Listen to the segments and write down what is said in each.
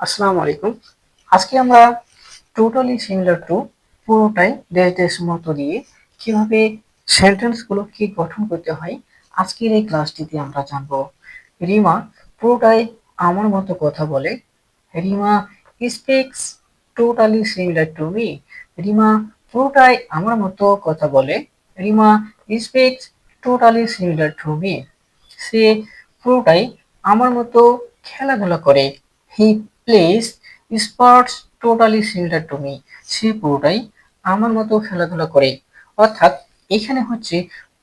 আসসালামু আলাইকুম। আজকে আমরা টোটালি সিমিলার টু পুরোটাই ড্যাশ ড্যাশ মতো দিয়ে কীভাবে সেন্টেন্সগুলো কি গঠন করতে হয়, আজকের এই ক্লাসটিতে আমরা জানব। রিমা পুরোটাই আমার মতো কথা বলে। Rima speaks totally similar to me Rima পুরোটাই আমার মতো কথা বলে। Rima speaks totally similar to me সে পুরোটাই আমার মতো খেলাধুলা করে। He plays sports totally similar to me সে পুরোটাই আমার মতো খেলাধুলা করে। অর্থাৎ এখানে হচ্ছে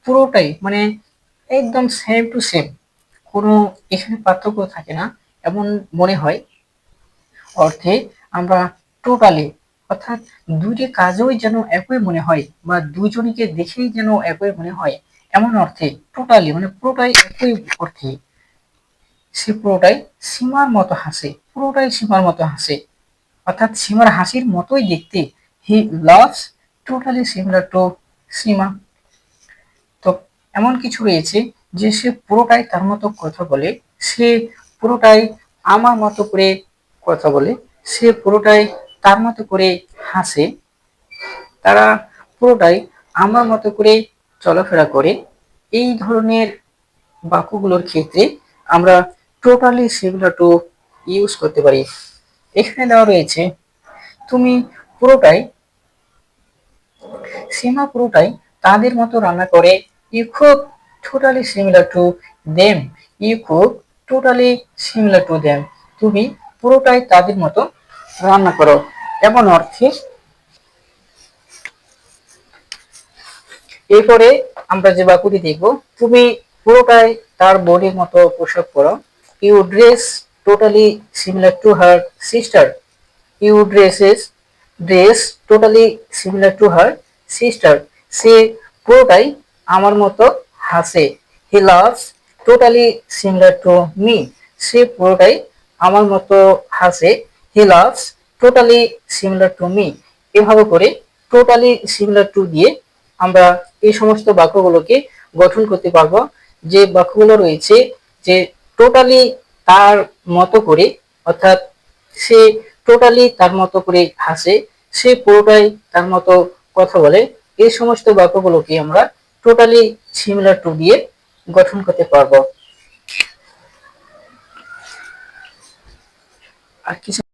পুরোটাই মানে একদম সেম টু সেম কোনো এখানে পার্থক্য থাকে না, এমন মনে হয়। অর্থে আমরা টোটালি অর্থাৎ দুইটি কাজই যেন একই মনে হয় বা দুজনকে দেখেই যেন একই মনে হয়। এমন অর্থে টোটালি মানে পুরোটাই একই অর্থে। সে পুরোটাই সীমার মতো হাসে, পুরোটাই সীমার মতো হাসে। অর্থাৎ সীমার হাসির মতোই দেখতে he loves totally similar to Seema. তো এমন কিছু রয়েছে যে সে পুরোটাই তার মতো কথা বলে, সে পুরোটাই আমার মতো করে কথা বলে, সে পুরোটাই তার মতো করে হাসে। তারা পুরোটাই আমার মতো করে চলাফেরা করে। এই ধরনের বাক্যগুলোর ক্ষেত্রে আমরা টোটালি সিমিলার টু ইউজ করতে পারি। এখানে দেওয়া রয়েছে, তুমি পুরোটাই, সীমা পুরোটাই তাদের মতো রান্না করে ইউ খুব totally similar to them you খুব টোটালি সিমিলার টু দেম তুমি পুরোটাই তাদের মতো রান্না করো। এমন অর্থে, এরপরে আমরা যে বাক্যটি দেখব, তুমি পুরোটাই তার বডির মতো পোশাক পরো। You dress totally similar to her sister you dresses dress totally similar to her sister সে পুরোটাই আমার মতো হাসে। He loves totally similar to me সে পুরোটাই আমার মতো হাসে। He loves totally similar to me এভাবে করে টোটালি সিমিলার টু দিয়ে আমরা এই সমস্ত বাক্যগুলোকে গঠন করতে পারব। যে বাক্যগুলো রয়েছে যে টোটালি তার মতো করে, অর্থাৎ সে টোটালি তার মতো করে হাসে, সে পুরোটাই তার মতো কথা বলে। এই সমস্ত বাক্যগুলোকে আমরা টোটালি সিমিলার টু দিয়ে গঠন করতে পারব। আর কিছু